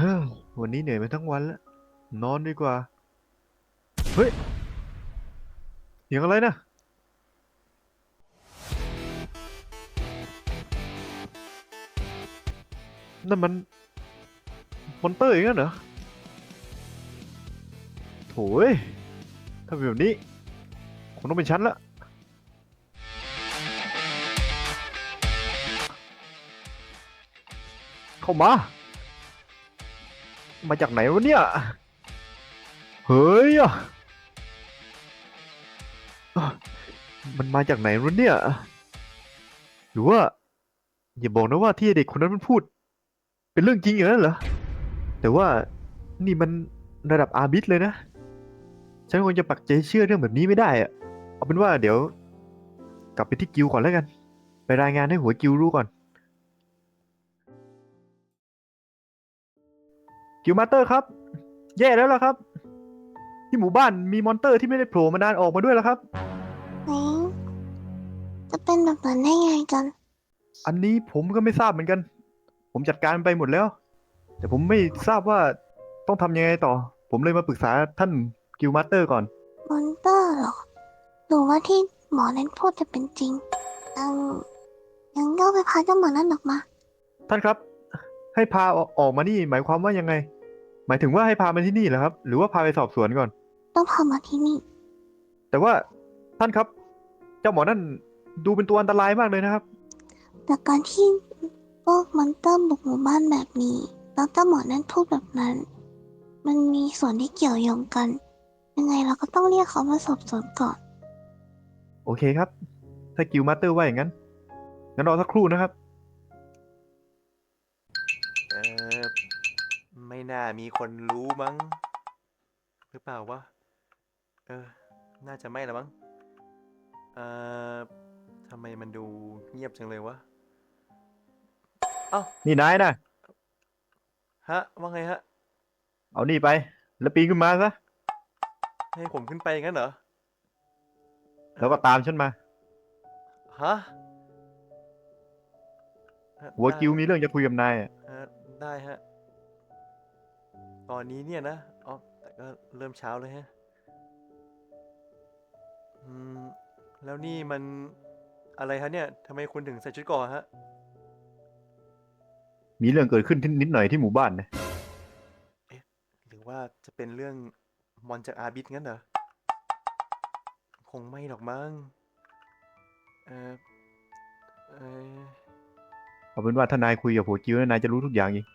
ฮ้ยวันนี้เหนื่อยมาทั้งวันแล้วนอนดีกว่า เฮ้ยเสียงอะไรนะนั่นมันมอนเตอร์อย่างนั้นเหรอโถ่เอ้ยถ้าเป็นแบบนี้คงต้องเป็นฉันละเข้ามา มาจากไหนวะเนี่ย เฮ้ยอะอะมันมาจากไหนวะเนี่ย หรือว่า อย่าบอกนะว่าที่เด็กคนนั้นมันพูด เป็นเรื่องจริงอย่างนั้นเหรอ แต่ว่านี่มันระดับอาบิสเลยนะ ฉันคงจะปักใจเชื่อเรื่องแบบนี้ไม่ได้อะเอาเป็นว่าเดี๋ยว กลับไปที่กิวก่อนแล้วกัน ไปรายงานให้หัวกิวรู้ก่อน กิวมาสเตอร์ครับ แย่แล้วล่ะครับ ที่หมู่บ้านมีมอนเตอร์ที่ไม่ได้โผล่มานานออกมาด้วยแล้วครับ ไหนจะเป็นแบบนั้นได้ไงกัน อันนี้ผมก็ไม่ทราบเหมือนกัน ผมจัดการไปหมดแล้ว แต่ผมไม่ทราบว่าต้องทำยังไงต่อ ผมเลยมาปรึกษาท่านกิวมาสเตอร์ก่อน มอนเตอร์เหรอหรือว่าที่หมอนั้นพูดจะเป็นจริงอังยังก็ไปพาเจ้าหมอนั้นออกมา ท่านครับ ให้พาอออกมานี่หมายความว่ายังไง หมายถึงว่าให้พามาที่นี่เหรอครับ หรือว่าพาไปสอบสวนก่อน ต้องพามาที่นี่ แต่ว่าท่านครับ เจ้าหมอนั่นดูเป็นตัวอันตรายมากเลยนะครับ แต่การที่พวกมอนเตอร์บุกหมู่บ้านแบบนี้แล้วเจ้าหมอนั้นพูดแบบนั้น มันมีส่วนที่เกี่ยวโยงกัน ยังไงเราก็ต้องเรียกเขามาสอบสวนก่อน โอเคครับ ถ้ากิวมาสเตอร์ว่าอย่างนั้น งั้นรอสักครู่นะครับ ไม่น่ามีคนรู้มั้ง หรือเปล่าวะ เออ น่าจะไม่ละมั้ง เอ่อทำไมมันดูเงียบจังเลยวะเอ้านี่นายนะฮะ ว่าไงฮะ เอานี่ไป แล้วปีนขึ้นมาซะ ให้ผมขึ้นไปงั้นเหรอ แล้วก็ตามฉันมา ฮะฮะหัวได้กิวมีเรื่องจะคุยกับนายอะฮะได้ฮะ ตอนนี้เนี่ยนะอ๋อแต่ก็เริ่มเช้าเลยฮะอืมแล้วนี่มันอะไรฮะเนี่ยทำไมคุณถึงใส่ชุดเก่อนฮะ มีเรื่องเกิดขึ้นที่นิดหน่อยที่หมู่บ้านนะ หรือว่าจะเป็นเรื่องมอนจากอาบิสงั้นเหรอ คงไม่หรอกมั้งเออเออ เอาเป็นว่าถ้านายคุยกับหัวกิวแล้วนายจะรู้ทุกอย่างเอง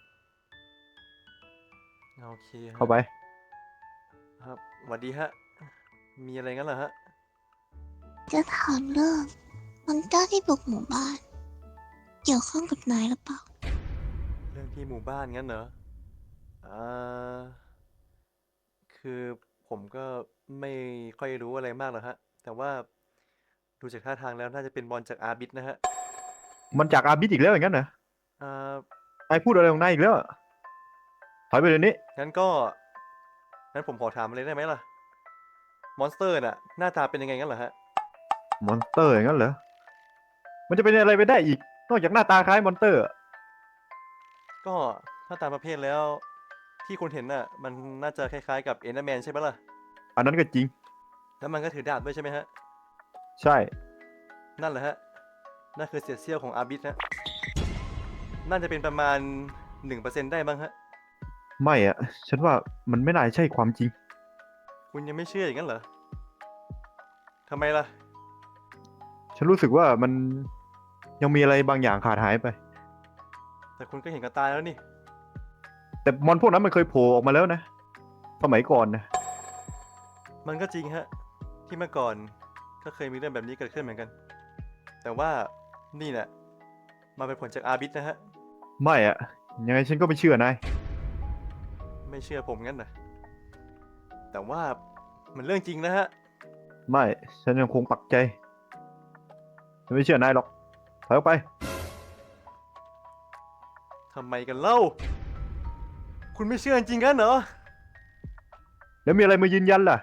โอเคฮะเข้าไป ครับสวัสดีฮะ มีอะไรงั้นเหรอฮะ จะถามเรื่องมอนเตอร์ที่บุกหมู่บ้าน เกี่ยวข้องกับนายหรือเปล่า เรื่องที่หมู่บ้านงั้นเหรออ่าคือผมก็ไม่ค่อยรู้อะไรมากหรอกฮะ แต่ว่าดูจากท่าทางแล้วน่าจะเป็นบอลจากอาบิสนะฮะมันจากอาบิสอีกแล้วอย่างนั้นเหรออ่านายพูดอะไรของนายอีกแล้วอะ ถอยไปเดี๋ยวนี้ งั้นก็งั้นผมขอถามอะไรได้ไหมล่ะ มอนสเตอร์น่ะ หน้าตาเป็นยังไงงั้นเหรอฮะ มอนสเตอร์อย่างนั้นเหรอ มันจะเป็นอะไรไปได้อีก นอกจากหน้าตาคล้ายมอนสเตอร์อะก็ถ้าตามประเภทแล้ว ที่คุณเห็นน่ะ มันน่าจะคล้ายๆกับเอ็นเดอร์แมนใช่ไหมล่ะ อันนั้นก็จริง แล้วมันก็ถือดาบด้วยใช่ไหมฮะ ใช่ นั่นแหละฮะ นั่นคือเศษเสี้ยวของอาบิสฮะน่าจะเป็นประมาณหนึ่งเปอร์เซ็นได้บ้างฮะ ไม่อะฉันว่ามันไม่น่าใช่ความจริง คุณยังไม่เชื่ออย่างนั้นเหรอทำไมล่ะ ฉันรู้สึกว่ามันยังมีอะไรบางอย่างขาดหายไป แต่คุณก็เห็นกับตาแล้วนี่ แต่มอนพวกนั้นมันเคยโผล่ออกมาแล้วนะ สมัยก่อนนะ มันก็จริงฮะ ที่เมื่อก่อนก็เคยมีเรื่องแบบนี้เกิดขึ้นเหมือนกัน แต่ว่านี่แหละมาเป็นผลจากอาบิสนะฮะ ไม่อะยังไงฉันก็ไม่เชื่อนาย ไม่เชื่อผมงั้นนะแต่ว่ามันเรื่องจริงนะฮะ ไม่ ฉันยังคงปักใจฉันไม่เชื่อนายหรอกถอยออกไป ทำไมกันเล่า คุณไม่เชื่อจริงกันเหรอ แล้วมีอะไรมายืนยันล่ะ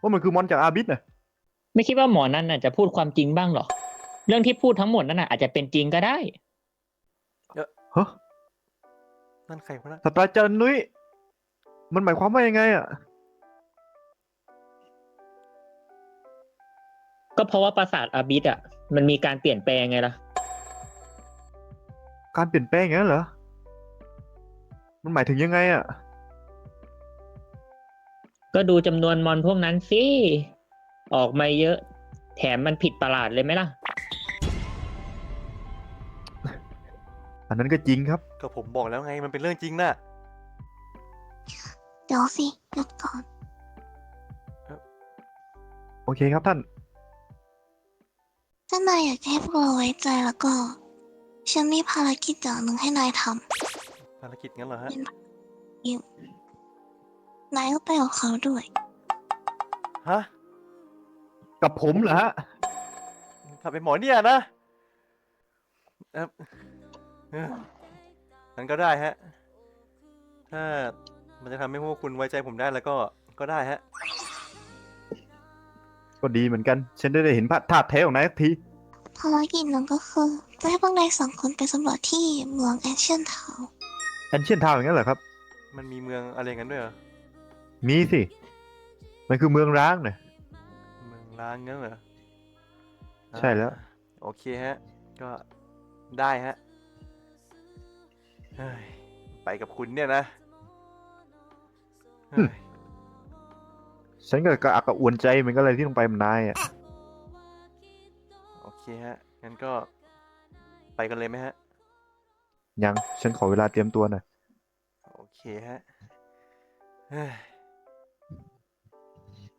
ว่ามันคือมอนจากอาบิสนะไม่คิดว่าหมอนั่นน่ะจะพูดความจริงบ้างหรอ เรื่องที่พูดทั้งหมดนั่นน่ะอาจจะเป็นจริงก็ได้ ฮะ นั่นใครวะนะ ศาสตราจารย์นุ้ย มันหมายความว่ายังไงอะ ก็เพราะว่าปราสาทอาบิดอะ มันมีการเปลี่ยนแปลงไงล่ะ การเปลี่ยนแปลงอย่างนั้นเหรอ มันหมายถึงยังไงอะ ก็ดูจำนวนมอนพวกนั้นสิ ออกมาเยอะ แถมมันผิดประหลาดเลยไหมล่ะ อันนั้นก็จริงครับ ก็ผมบอกแล้วไงมันเป็นเรื่องจริงน่ะเดี๋ยวสิหยุดก่อน โอเคครับท่าน ถ้านายอยากจะให้พวกเราไว้ใจแล้วก็ ฉันมีภารกิจอย่างหนึ่งให้นายทภารกิจงั้นเหรอำฮะเป็นยิวนายก็ไปกับเขาด้วย ฮะกับผมเหรอฮะถ้าเป็นหมอเนี่ยนะเออเออนั้นก็ได้ฮะ ถ้า มันจะทำให้พวกคุณไว้ใจผมได้แล้วก็ก็ได้ฮะ ก็ดีเหมือนกัน ฉันได้ได้เห็นภาพธาตุแท้ของนายสักที ภารกิจนั้นก็คือจะให้พวกนายสองคนไปสำรวจที่เมืองแอชเชนทาวแอนเชียนทาวอย่างนั้นเหรอครับ มันมีเมืองอะไรกันด้วยเหรอ มีสิ มันคือเมืองร้างนะ เมืองล้างงั้นเหรอใช่แล้ว อ่าโอเคฮะ ก็ได้ฮะเฮ้ยไปกับคุณเนี่ยนะเฮ้ย ฉันก็กระอักกระอ่วนใจเหมือนกันเลยที่ต้องไปมันนายอะ โอเคฮะ งั้นก็ไปกันเลยไหมฮะ ยังฉันขอเวลาเตรียมตัวหน่อยโอเคฮะเฮ้ย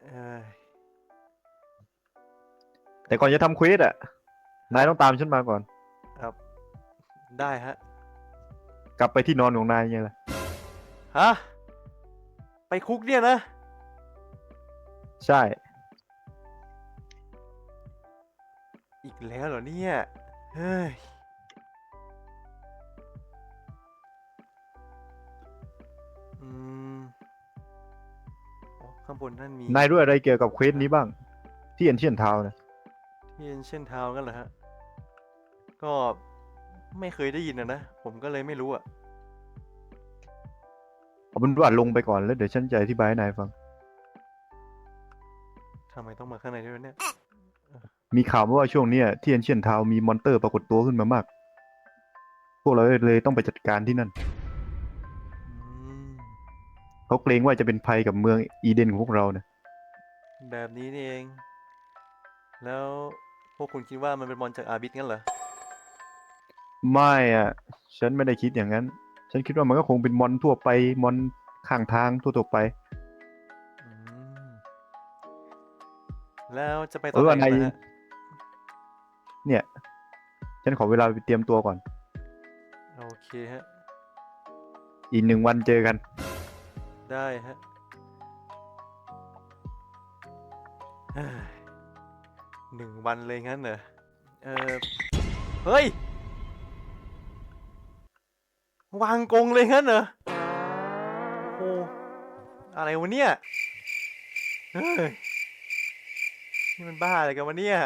เอ้ยแต่ก่อนจะทำเควสอะ นายต้องตามฉันมาก่อนครับได้ฮะ กลับไปที่นอนของนายยังไงล่ะ ฮะ ไปคุกเนี่ยนะ ใช่ อีกแล้วเหรอเนี่ย เฮ้ย อืมอ๋อข้างบนนั่นมีนายรู้อะไรเกี่ยวกับเควสนี้บ้าง ที่แอนเชียนทาวนะที่เช่นทาวกันเหรอฮะ ก็ไม่เคยได้ยินนะนะ ผมก็เลยไม่รู้อะ เอาเป็นว่าลงไปก่อนแล้วเดี๋ยวฉันจะอธิบายให้นายฟัง ทำไมต้องมาข้างในด้วยวะเนี่ย มีข่าวมาว่าช่วงเนี้ยที่แอนเชียนทาวมีมอนเตอร์ปรากฏตัวขึ้นมามาก พวกเราเลยต้องไปจัดการที่นั่น อืม เขาเกรงว่าจะเป็นภัยกับเมืองอีเดนของพวกเรานะแบบนี้นี่เอง แล้วพวกคุณคิดว่ามันเป็นมอนจากอาบิสงั้นเหรอ ไม่อะฉันไม่ได้คิดอย่างนั้น ฉันคิดว่ามันก็คงเป็นมอนทั่วไปมอนข้างทางทั่วๆไป อืมแล้วจะไปตเออนอไหนกันในนะฮะเนี่ย ฉันขอเวลาไปเตรียมตัวก่อน โอเคฮะ อีกหนึ่งวันเจอกัน ได้ฮะเฮ้ยหนึ่งวันเลยงั้นเหรอ เออเฮ้ย วางกงเลยงั้นเหรอโอ้อะไรวะเนี่ยเฮ้ยนี่มันบ้าอะไรกันวะเนี่ย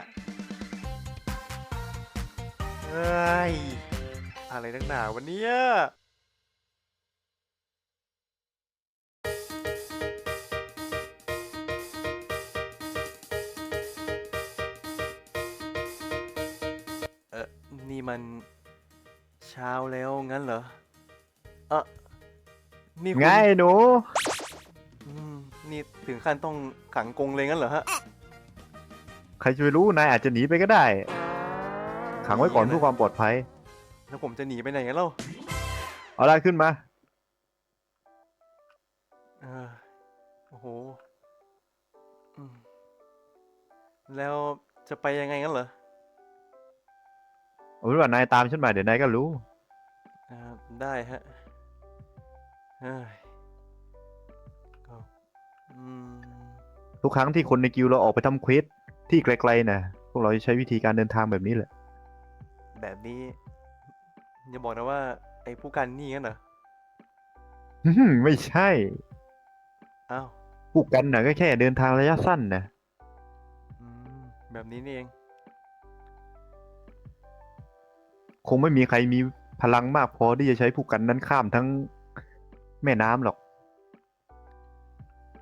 เฮ้ยอะไรนักหนาวะเนี่ยเออนี่มันเช้าแล้วงั้นเหรอ เออนี่คุณไงหนูอืมนี่ถึงขั้นต้องขังกรงเลยงั้นเหรอฮะ ใครจะไปรู้นายอาจจะหนีไปก็ได้ ขังไว้ก่อนเพื่อความปลอดภัย แล้วผมจะหนีไปไหนกันเล่าเอาละขึ้นมา เออโอ้โหอืมแล้วจะไปยังไงงั้นเหรอเอาเป็นว่านายตามฉันมาเดี๋ยวนายก็รู้ อ่าได้ฮะเฮ้ย ก็อืม ทุกครั้งที่คนในกิลด์เราออกไปทำเควสที่ไกลๆนะพวกเราจะใช้วิธีการเดินทางแบบนี้แหละ แบบนี้อย่าบอกนะว่า ไอ้ผู้กันนี่งั้นเหรออื้อหือไม่ใช่อ้าวผู้กันนะก็แค่เดินทางระยะสั้นนะอืมแบบนี้นี่เอง คงไม่มีใครมีพลังมากพอที่จะใช้ผู้กันนั้นข้ามทั้ง แม่น้ำหรอก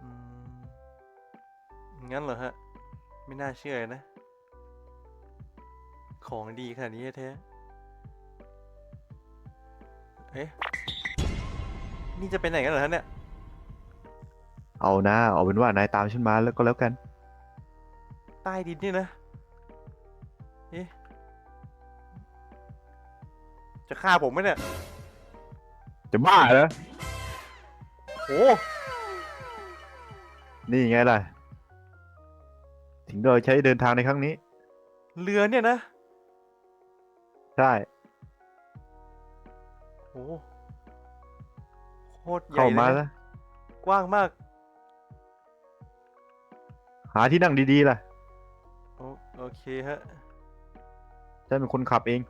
อืมงั้นเหรอฮะ ไม่น่าเชื่อเลยนะ ของดีขนาดนี้แท้เอ๊ะนี่จะไปไหนกันเหรอฮะเนี่ย เอานะเอาเป็นว่านายตามฉันมาแล้วก็แล้วกัน ใต้ดินนี่นะ เอ๊ะ จะฆ่าผมไหมเนี่ย จะบ้าเหรอ โอ้นี่ไงล่ะ ถึงเราใช้เดินทางในครั้งนี้ เรือเนี่ยนะ ใช่โอ้โคตรใหญ่เข้าเลยมานะแล้วกว้างมาก หาที่นั่งดีๆล่ะ โอโอเคฮะ ฉันเป็นคนขับเอง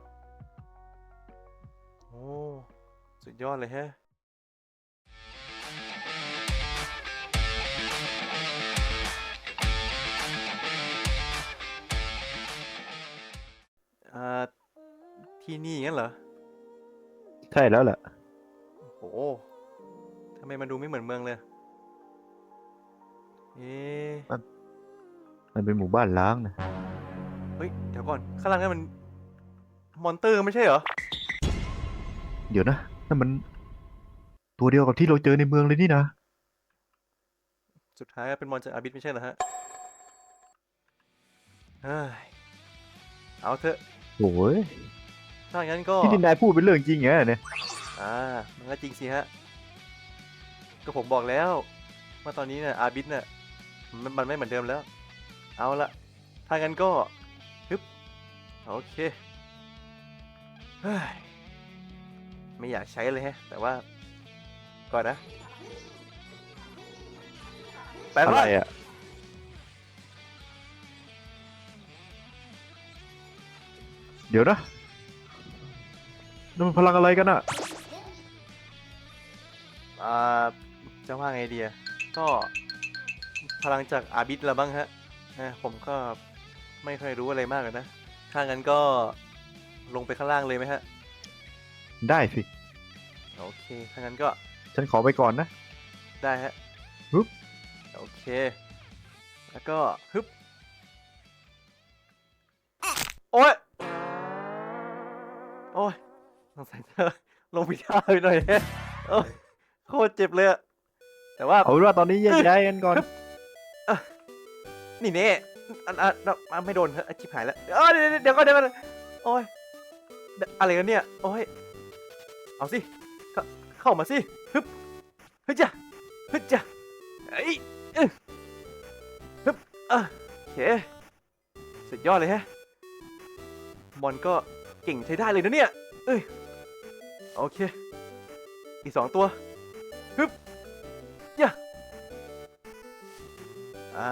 โอ้ สุดยอดเลยฮะ อ่าที่นี่งั้นเหรอ ใช่แล้วแหละโอ้ทำไมมันดูไม่เหมือนเมืองเลย เอ๊ะมันเป็นหมู่บ้านล้างนะเฮ้ย เดี๋ยวก่อน ข้างล่างนั่นมัน มอนเตอร์ไม่ใช่เหรอ เดี๋ยวนะนั่นมัน ตัวเดียวกับที่เราเจอในเมืองเลยนี่นะสุดท้ายก็เป็นมอนจากอาบิสไม่ใช่เหรอฮะเฮ้ยเอาเถอะ โอ้ยถ้าอย่างนั้นก็ที่ที่นายพูดเป็นเรื่องจริงเหรอเนี่ยอ่ามันก็จริงสิฮะก็ผมบอกแล้วว่าตอนนี้เนี่ยอาบิสเนี่ยมันมันไม่เหมือนเดิมแล้ว เอาละถ้างั้นก็ฮึบโอเคเฮ้ยไม่อยากใช้เลยฮะ แต่ว่าก่อนนะแปลอะไรว่าอะ เดี๋ยวนะนั่นมันพลังอะไรกันอะอ่าจะว่าไงดีอะก็พลังจากอาบิสละบ้างฮะนะผมก็ไม่ค่อยรู้อะไรมากอะนะ ถ้างั้นก็ลงไปข้างล่างเลยไหมฮะ ได้สิ โอเค ถ้างั้นก็ฉันขอไปก่อนนะ ได้ฮะฮึบ โอเค แล้วก็ฮึบ โอ้ย โอ้ยสงสัยจะลงพิธาไปหน่อยแฮะโอ้ยโคตรเจ็บเลยอะแต่ว่า เอาเป็นว่าตอนนี้แยกย้ายกันก่อน นี่เน่อันอันอันอันไม่โดนเฮ้ยชิบหายแล้วเอ้ยเดี๋ยวเดี๋ยวเดี๋ยวก่อนเดี๋ยวก่อนโอ้ยเดี๋ยวอะไรกันเนี่ย โอ้ย เอาสิเข้าเข้ามาสิฮึบฮึบจ้ะฮึบจ้ะไอ้ยอึ๊ะฮึบอะโอเคสุดยอดเลยฮะ มอนก็ เก่งใช้ได้เลยนะเนี่ย เอ้ย โอเค อีกสองตัว ฮึบย่ะอ่า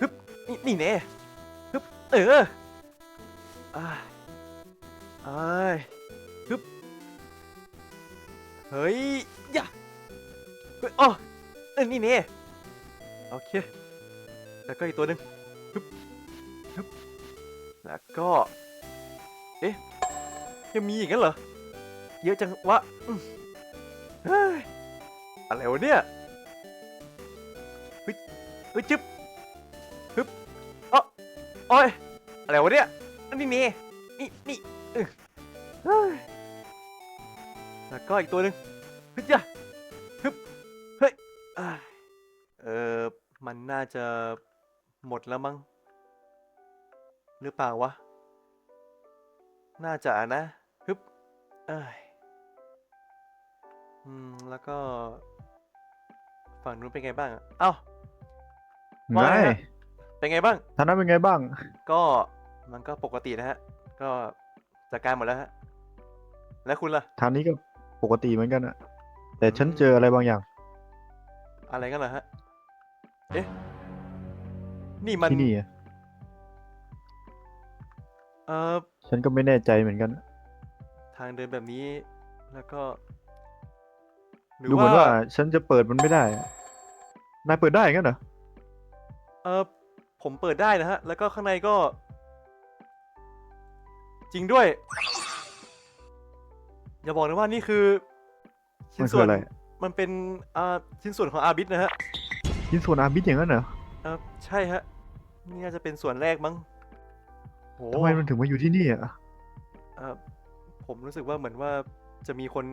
ฮึบ นี่นี่แน่ฮึบ เอออ่าอ้ายฮึบ เฮ้ยย่ะเฮ้ยอ๋อเออนี่แน่โอเค แล้วก็อีกตัวหนึ่งฮึบ ฮึบ แล้วก็ เอ๊ะ ยังมีอีกงั้นเหรอ เยอะจังวะอืมเฮ้ยอะไรวะเนี่ยเฮ้ยเฮ้ยจึ๊บฮึบเอ๋อโอ้ยอะไรวะเนี่ยนนี้นี่นี่นี่เฮ้ยแล้วก็อีกตัวหนึ่งฮึบจ้ะฮึบเฮ้ยเออมันน่าจะหมดแล้วมั้งหรือเปล่าวะ น่าจะนะฮึบเอ้ยอืมแล้วก็ ฝั่งนู้นเป็นไงบ้างอะเอ้า ว่าไงไงฮะ เป็นไงบ้างท่างนั้นเป็นไงบ้าง ก็มันก็ปกตินะฮะ ก็จัดการหมดแล้วฮะ แล้วคุณล่ะทางนี้ก็ปกติเหมือนกันอะแต่ฉันอืมเจออะไรบางอย่าง อะไรกันเหรอฮะ เอ๊ะ นี่มันที่นี่อะ เอ่อฉันก็ไม่แน่ใจเหมือนกัน ทางเดินแบบนี้ แล้วก็ หรือดูเหมือนว่าว่าฉันจะเปิดมันไม่ได้อะนายเปิดได้งั้นเหรอ เออผมเปิดได้นะฮะ แล้วก็ข้างในก็ จริงด้วย อย่าบอกนะว่านี่คือชิ้มันนคืส่อวนอะไร มันเป็นอ่าชิ้นส่วนของอาบิสนะฮะ ชิ้นส่วนอาบิดอย่างนั้นเหรอ เออใช่ฮะ นี่น่าจะเป็นส่วนแรกมั้ง โหทำไมมันถึงมาอยู่ที่นี่อะเออผมรู้สึกว่าเหมือนว่าจะมีคน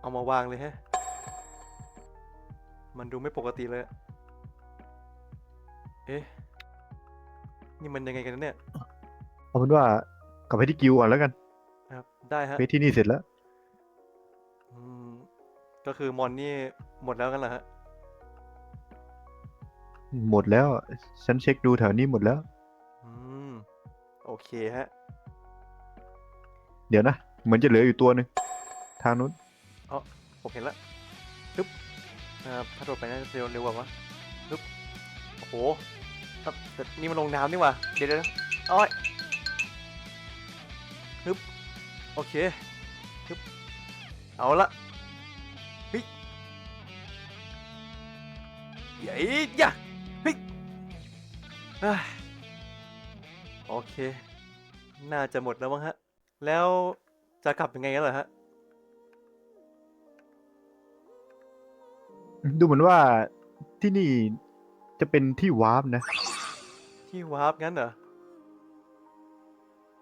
เอามาวางเลยฮะ มันดูไม่ปกติเลยอะเอ๊ะ นี่มันยังไงกันเนี่ย เอาเป็นว่ากลับไปที่กิวก่อนแล้วกันครับ ได้ฮะ ไปที่นี่เสร็จแล้ว อืม ก็คือมอนนี่หมดแล้วกันเหรอฮะ หมดแล้ว ฉันเช็คดูแถวนี้หมดแล้วอืม โอเคฮะ เดี๋ยวนะ เหมือนจะเหลืออยู่ตัวหนึ่งทางนู้นผมเห็นแล้วปึ๊บอ่าถ้าโดดไปน่าจะเร็วเร็วกว่าวะปึ๊บโอ้โหแต่แต่นี่มันลงน้ำนี่หว่าเดี๋ยวเดี๋ยวนะโอ้ยปึ๊บโอเคปึ๊บเอาละเฮ้ยเฮ้ยยะเฮ้ยเอ้ย โอเค น่าจะหมดแล้วมั้งฮะ แล้วจะกลับยังไงกันเหรอฮะ ดูเหมือนว่าที่นี่จะเป็นที่วาร์ปนะ ที่วาร์ปงั้นเหรอ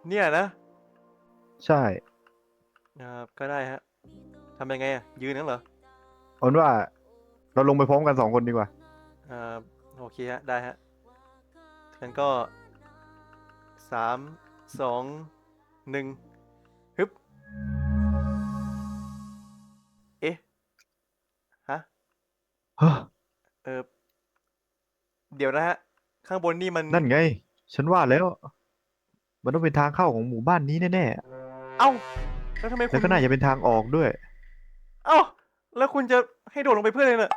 เนี่ยนะใช่อ่าก็ได้ฮะทำยังไงอะยืนงั้นเหรอเอาเป็นว่าเราลงไปพร้อมกันสองคนดีกว่า อ่าโอเคฮะ ได้ฮะงั้นก็ สามสองหนึ่งฮึบ เอ๊ะ ฮะเฮ้อเออ เดี๋ยวนะฮะ ข้างบนนี่มัน นั่นไง ฉันว่าแล้ว มันต้องเป็นทางเข้าของหมู่บ้านนี้แน่เอ้า แล้วทำไมๆคุแล้วณก็น่าจะเป็นทางออกด้วย เอ้า แล้วคุณจะให้โดดลงไปเพื่ออะไรเน่ะ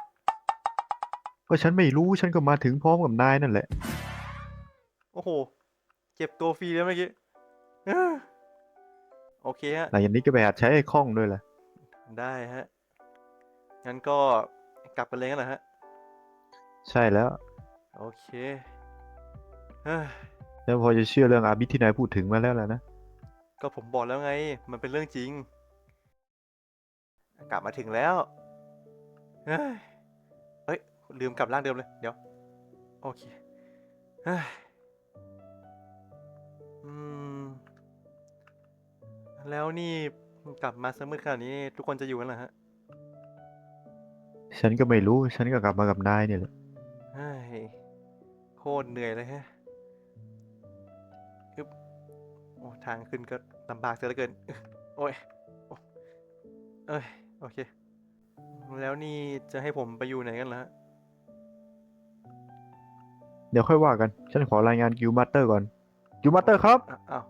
ก็ฉันไม่รู้ ฉันก็มาถึงพร้อมกับนายนั่นแหละ โอ้โห เจ็บตัวฟรีแล้วเมื่อกี้เอ้อโอเคฮะ หลังจากนี้ก็ไปหัดใช้ไอ้คล่องด้วยแหละได้ฮะ งั้นก็กลับกันเลยกันเหรอฮะ ใช่แล้ว โอเคเฮ้ยแล้วพอจะเชื่อเรื่องอาบิทที่นายพูดถึงมาแล้วแหละนะ ก็ผมบอกแล้วไง มันเป็นเรื่องจริง กลับมาถึงแล้ว เฮ้ยเอ้ยลืมกลับร่างเดิมเลย เดี๋ยว โอเค เฮ้ย แล้วนี่กลับมาเสมืดขนาดนี้ทุกคนจะอยู่กันเหรอฮะฉันก็ไม่รู้ ฉันก็กลับมากับนายเนี่ยแหละเฮ้ยโคตรเหนื่อยเลยฮะอึ๊บโอ้ทางขึ้นก็ลำบากเสียเหลือเกินอึ๊ะโอ้ยโอ้เอ้ย โอเค แล้วนี่จะให้ผมไปอยู่ไหนกันล่ะฮะเดี๋ยวค่อยว่ากัน ฉันขอรายงานกิลมาสเตอร์ก่อนกิลมาสเตอร์ครับ อ้าอ้าว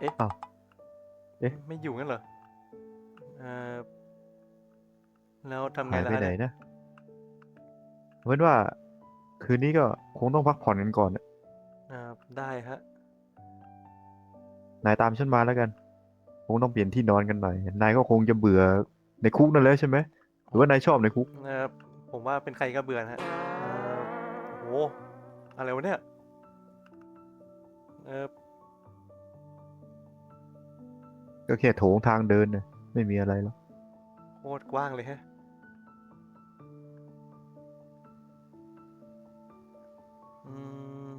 เอ๊ะอ้าวเอ๊ะ ไม่อยู่งั้นเหรอ เอ่อแล้วทำไงหายล่ะไปฮะไหนเนี่ยนะเอาเป็นว่า คืนนี้ก็คงต้องพักผ่อนกันก่อนน่ะอ่าได้ฮะ นายตามฉันมาแล้วกัน คงต้องเปลี่ยนที่นอนกันหน่อย นายก็คงจะเบื่อในคุกนั่นแล้วใช่ไหมหรือว่านายชอบในคุก เอ่อผมว่าเป็นใครก็เบื่อนะฮะเอ่อโอ้โห อะไรวะเนี่ย เออ ก็แค่โถงทางเดินนะไม่มีอะไรหรอกโคตรกว้างเลยฮะ อืม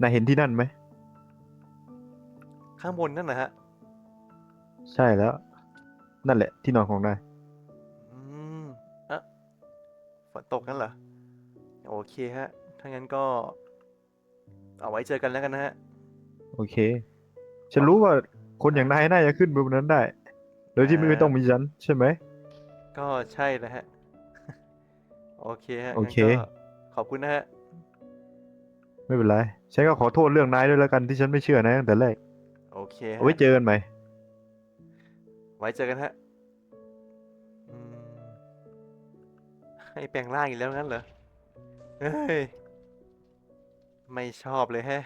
นายเห็นที่นั่นไหม ข้างบนนั่นนะฮะ ใช่แล้ว นั่นแหละที่นอนของนาย อืมอะฝนตกนั่นเหรอ โอเคฮะ ถ้างั้นก็ เอาไว้เจอกันแล้วกันนะฮะ โอเค ฉันรู้ว่าคนอย่างนายน่าจะขึ้นไปบนนั้นได้ โดยที่ไม่อ่าต้องมีฉันใช่ไหม ก็ใช่แล้วฮะ โอเคฮะโอเค งั้นก็ขอบคุณนะฮะ ไม่เป็นไร ฉันก็ขอโทษเรื่องนายด้วยแล้วกันที่ฉันไม่เชื่อนายตั้งแต่แรก โอเคฮะเอาไว้เจอกันใหม่ ไว้เจอกันฮะอืมให้แปลงร่างอีกแล้วงั้นเหรอ เฮ้ย ไม่ชอบเลยแฮะ